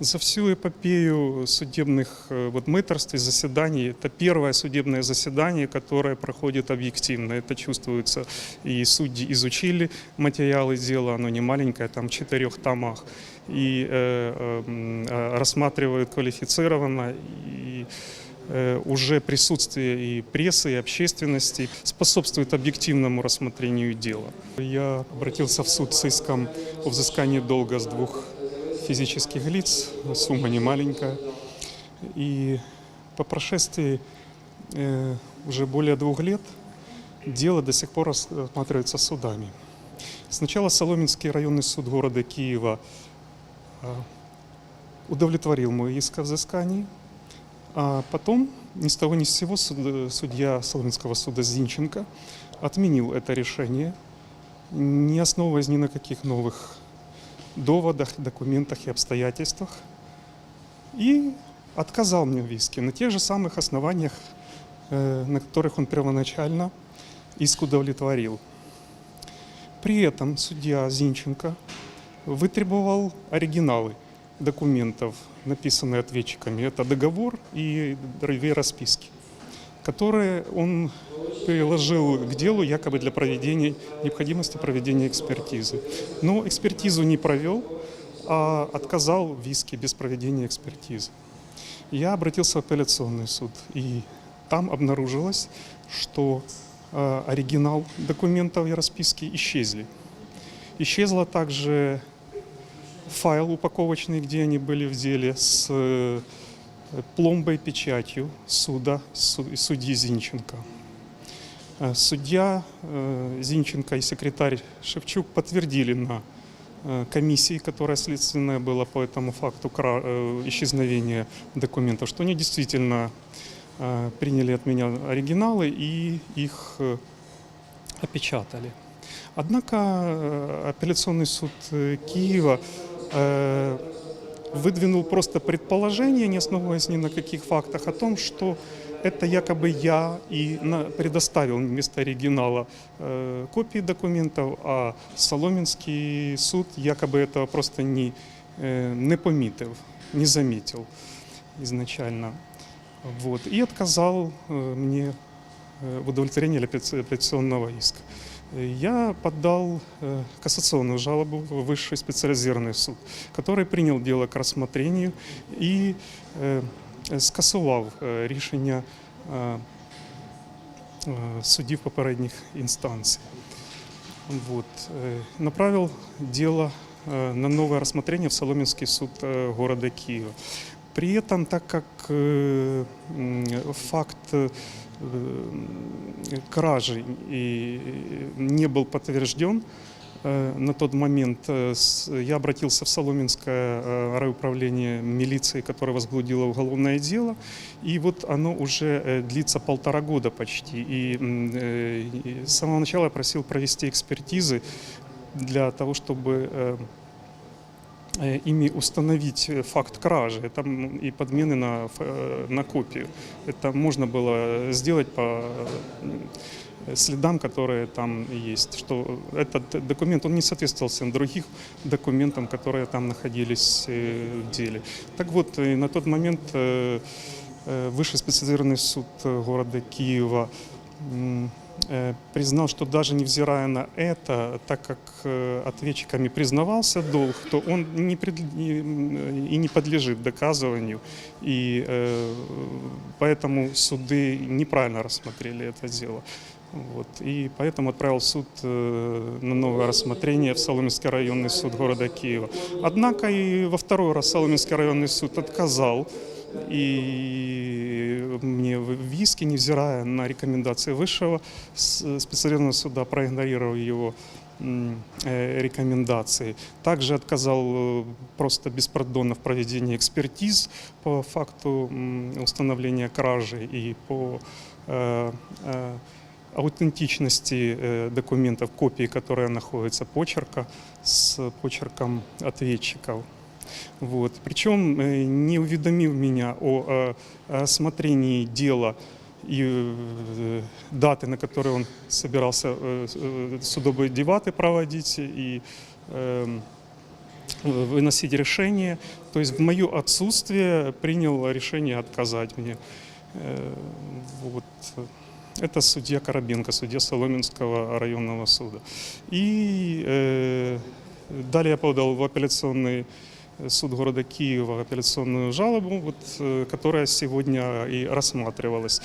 За всю эпопею судебных э, вот, мыторств и заседаний, это первое судебное заседание, которое проходит объективно. Это чувствуется. И судьи изучили материалы дела, оно не маленькое, там в четырех томах. И э, э, э, рассматривают квалифицированно. И э, уже присутствие и прессы, и общественности способствует объективному рассмотрению дела. Я обратился в суд с иском о взыскании долга с двух физических лиц, сумма не маленькая. И по прошествии э, уже более двух лет дело до сих пор рассматривается судами. Сначала Соломенский районный суд города Киева э, удовлетворил мой иск о взыскании, а потом ни с того ни с сего суд- судья Соломенского суда Зинченко отменил это решение, не основываясь ни на каких новых доводах, документах и обстоятельствах, и отказал мне в иске на тех же самых основаниях, э, на которых он первоначально иск удовлетворил. При этом судья Зинченко вытребовал оригиналы документов, написанные ответчиками. Это договор и две расписки, которые он приложил к делу якобы для проведения необходимости проведения экспертизы. Но экспертизу не провел, а отказал в иске без проведения экспертизы. Я обратился в апелляционный суд, и там обнаружилось, что э, оригинал документов и расписки исчезли. Исчезла также файл упаковочный, где они были в деле, с э, пломбой печатью суда су- судьи Зинченко. Э, Судья э, Зинченко и секретарь Шевчук подтвердили на э, комиссии, которая следственная была по этому факту исчезновения документов, что они действительно приняли от меня оригиналы и их опечатали. Однако апелляционный суд Киева выдвинул просто предположение, не основываясь ни на каких фактах, о том, что это якобы я и предоставил вместо оригинала э, копии документов, а Соломенский суд якобы этого просто не, э, не помітив, не заметил изначально. Вот. И отказал э, мне в удовлетворении апелляци- апелляционного иска. Э, Я подал э, кассационную жалобу в высший специализированный суд, который принял дело к рассмотрению и э, скасував е, рішення е, е, судів попередніх інстанцій. Вот. э, Направил дело э, на новое рассмотрение в Соломенский суд э, города Киева. При этом, так как э, факт э, кражи и не был подтвержден, э, на тот момент э, я обратился в Соломенское э, райуправление милиции, которое возбудило уголовное дело, и вот оно уже э, длится полтора года почти. И э, с самого начала я просил провести экспертизы для того, чтобы э, э, ими установить э, факт кражи это, и подмены на, э, на копию. Это можно было сделать по э, следам, которые там есть, что этот документ, он не соответствовал всем других документам, которые там находились э, в деле. Так вот, э, на тот момент э, э, Высший специализированный суд э, города Киева э, признал, что даже невзирая на это, так как э, ответчиками признавался долг, то он не пред- м, и не подлежит доказыванию. И э, поэтому суды неправильно рассмотрели это дело. Вот. И поэтому отправил суд э, на новое рассмотрение в Соломенский районный суд города Киева. Однако и во второй раз Соломенский районный суд отказал и мне в в иске, невзирая на рекомендации высшего специализированного суда, проигнорировал его э, рекомендации. Также отказал э, просто беспардонно в проведении экспертиз по факту установления кражи и по э, аутентичности документов, копии, которые находятся почерка с почерком ответчиков. Вот. Причем э, не уведомил меня о э, осмотрении дела и э, даты, на которые он собирался э, э, судовые дебаты проводить, и э, э, выносить решение. То есть в мое отсутствие принял решение отказать мне. Э, Вот. Это судья Коробенко, судья Соломенского районного суда. И э, далее я подал в апелляционный суд города Киева апелляционную жалобу, вот, э, которая сегодня и рассматривалась.